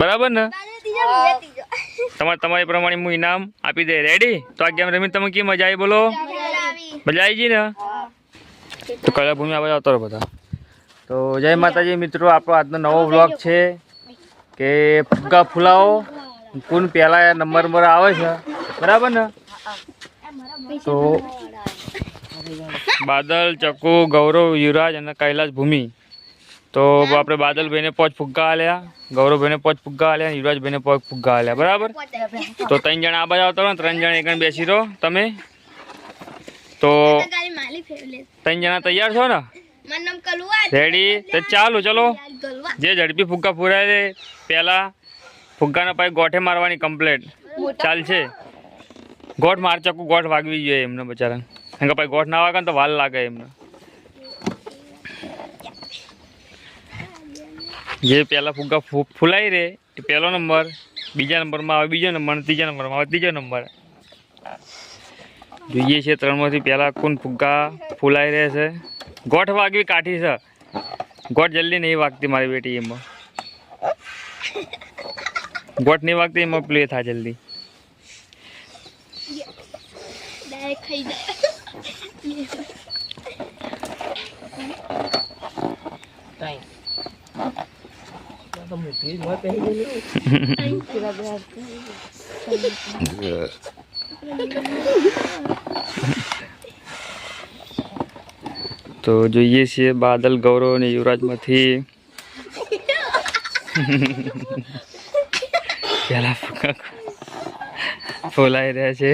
બરાબર ને? તમારે તમારી પ્રમાણે હું ઇનામ આપી દે. રેડી તો આ ગેમ રમી તમે કેવી મજા આવી બોલો? મજા આવી ગઈ ને? તો કયા ભૂમિ આવે આવતો રહો બધા. તો જય માતાજી મિત્રો આપણો આજનો નવો વ્લોગ છે કે ફુગ્ગા ફુલાવો. કુન પહેલા નંબર પર આવે છે. બરાબર ને? તો બાદલ ચકુ ગૌરવ યુવરાજ અને કૈલાસ ભૂમિ. તો આપણે બાદલભાઈને પાંચ ફુગ્ગા આલ્યા, ગૌરવભાઈને પાંચ ફુગ્ગા આલ્યા, યુવરાજભાઈને પાંચ ફુગ્ગા આલ્યા. બરાબર? તો ત્રણ જણા આ બાજુ આવતા ત્રણ જણા એક બેસી રહો. તમે? તો ત્રણ જણા તૈયાર છો ને? રેડી તો ચાલો, ચલો. જે ઝડપી ફુગ્ગા ફૂરાય છે પહેલા ફુગ્ગાના પાય ગોઠે મારવાની કમ્પ્લેટ ચાલશે. ગોઠ માર ચકું ગોઠ વાગવી જોઈએ એમને બચારા કારણ કે ગોઠ ના વાગે તો વાલ લાગે એમને. જે પહેલા ફુગ્ગા ફૂલાઈ રહે એ પહેલો નંબર, બીજા નંબરમાં આવે, બીજો નંબર ત્રીજા નંબરમાં આવે, ત્રીજો નંબર. જોઈએ છે ત્રણમાંથી પહેલા કોણ ફુગ્ગા ફૂલાઈ રહે છે. ગોઠ વાગવી કાઠી છે. ગોઠ જલ્દી નહીં વાગતી મારી બેટી એમાં. ગોઠ નહીં વાગતી એમાં પ્લે થાય જલ્દી. ત્રણ તો જોઈએ છીએ બાદલ ગૌરવ અને યુવરાજમાંથી. પેલા ફોલાઈ રહ્યા છે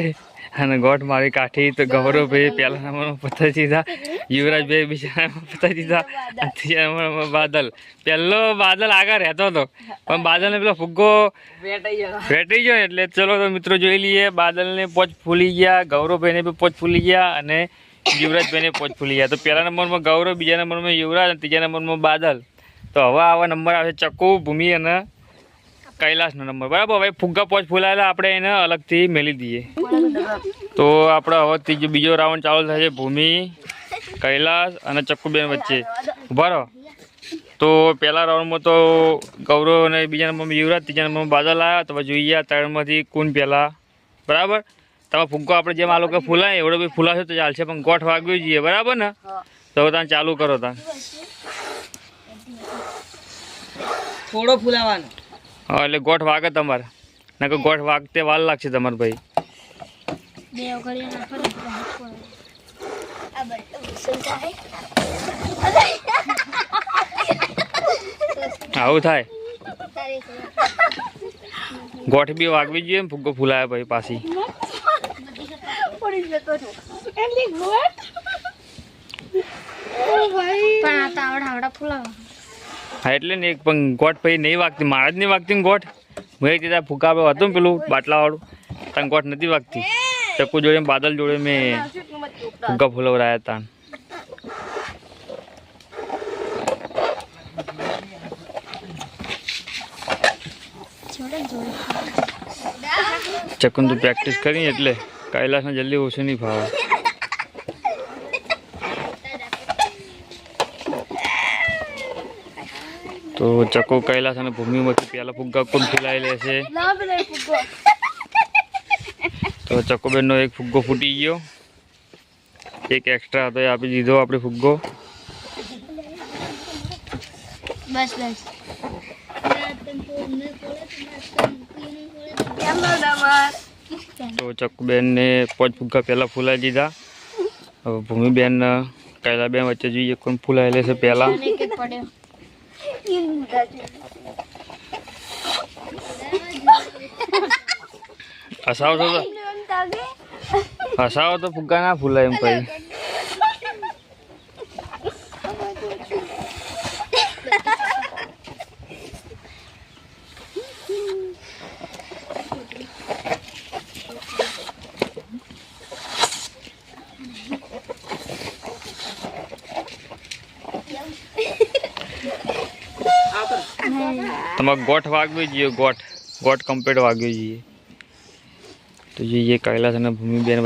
અને ગોઠ મારી કાઠી તો ગૌરવભાઈ પહેલા નંબરમાં પથ્થર દીધા યુવરાજભાઈ બીજા નંબરમાં પતાવી દીધા. અત્યારે ત્રીજા નંબરમાં બાદલ. પહેલો બાદલ આગળ રહેતો હતો. પણ બાદલને પેલો ફુગ્ગો વેટાઈ જવા ગયો ને એટલે ચલો તો મિત્રો જોઈ લઈએ. બાદલને પોચ ફૂલી ગયા ગૌરવભાઈને બી પોચ ફૂલી ગયા અને યુવરાજભાઈને પોચ ફૂલી ગયા. તો પહેલા નંબરમાં ગૌરવ બીજા નંબરમાં યુવરાજ અને ત્રીજા નંબરમાં બાદલ. તો હવે આવા નંબર આવે ચક્કુ ભૂમિ અને કૈલાસનો નંબર. બરાબર? હવે ફુગ્ગા પોચ ફૂલાયેલા આપણે એને અલગથી મેલી દઈએ. તો આપણે હવે ત્રીજો બીજો રાઉન્ડ ચાલુ થાય છે. ભૂમિ કૈલાસ અને ચક્કુબેન વચ્ચે. ઊભા રહો. તો પહેલા રાઉન્ડમાં તો ગૌરવ અને બીજા નંબરમાં યુવરાજ ત્રીજા નંબરમાં બાદલ આવ્યા તો જોઈએ ત્રણમાંથી કોણ પહેલાં. બરાબર? તમે ફુગ્ગો આપણે જેમ આ લોકો ફૂલાય એવડો બી ફૂલાશે તો ચાલશે પણ ગોઠ વાગવી જોઈએ. બરાબર ને? તો તમે ચાલુ કરો તમે. થોડો ફૂલાવાનો. હા એટલે ગોઠ વાગે તમારે. નકર ગોઠ વાગતે વાર લાગશે તમારે ભાઈ. આવું થાય. ગોઠ બી વાગવી જોઈએ ફુગ્ગો ફૂલાય ભાઈ પાછી. હા એટલે ને એક પણ ગોઠ પછી નહીં વાગતી મારા જ નહીં વાગતી ગોઠ. મેં કીધા ફુગ્ગા હતું ને પેલું બાટલાવાળું ત્યાં ગોઠ નથી વાગતી. ચક્કુ જોડે બાદલ જોડે મેં ફુગ્ગા हो હતા है तान ચકુન તું પ્રેક્ટિસ કરી એટલે કૈલાસને જલ્દી ઓછું નહીં ફાવે તો ચકો કૈલાસ અને ભૂમિમાંથી પહેલા ફુગ્ગા કોણ ફૂલાઈ લે છે તો ચક્કુબેનનો એક ફુગ્ગો ફૂટી ગયો એક એક્સ્ટ્રા હતો એ આપી દીધો આપણે ફુગ્ગો બસ બસ કેમ નંબર તો ચક્કુબેનને પાંચ ફુગ્ગા પહેલાં ફૂલાઈ દીધા હવે ભૂમિબેન કૈલાબેન વચ્ચે જોઈએ કોણ ફૂલાઈ લેશે પહેલાં એક એક પડ્યો હસાવો તો હસાવો તો ફુગ્ગા ના ફૂલાય એમ પછી તમારે ગોઠ વાગવી જોઈએ, ગોઠ. ગોઠ કમ્પ્લીટ વાગવી જોઈએ. તો જોઈએ કૈલાસ અને ભૂમિબેન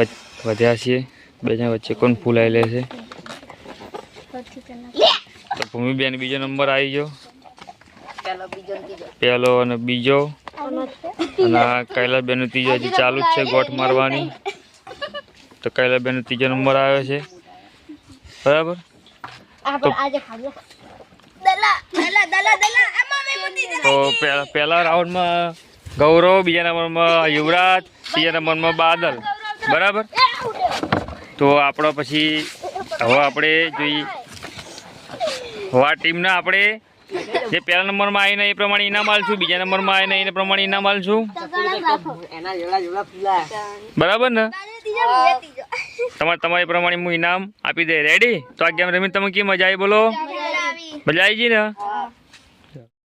વધ્યા છીએ. બે જણા વચ્ચે કોણ ફૂલાઈ લે છે? તો ભૂમિબેન બીજો નંબર આવી ગયો. પહેલો અને બીજો. અને આ કૈલાસબેન ત્રીજો હજી ચાલુ જ છે ગોઠ મારવાની. તો કૈલાસબેન ત્રીજો નંબર આવ્યો છે. બરાબર? તો પહેલા રાઉન્ડમાં ગૌરવ બીજા નંબરમાં યુવરાજ ત્રીજા નંબરમાં બાદલ. બરાબર? તો આપણો પછી હવે આપણે જોઈએ. હવે આ ટીમના આપણે જે પહેલા નંબરમાં આવીને એ પ્રમાણે ઇનામ આલશું બીજા નંબરમાં આવીને એને પ્રમાણે ઇનામ આલશું. બરાબર ને? તમારે તમારે પ્રમાણે હું ઇનામ આપી દે. રેડી તો આ ગેમ રમી તમે કેમ મજા આવી બોલો? મજા આવી ગઈ ને?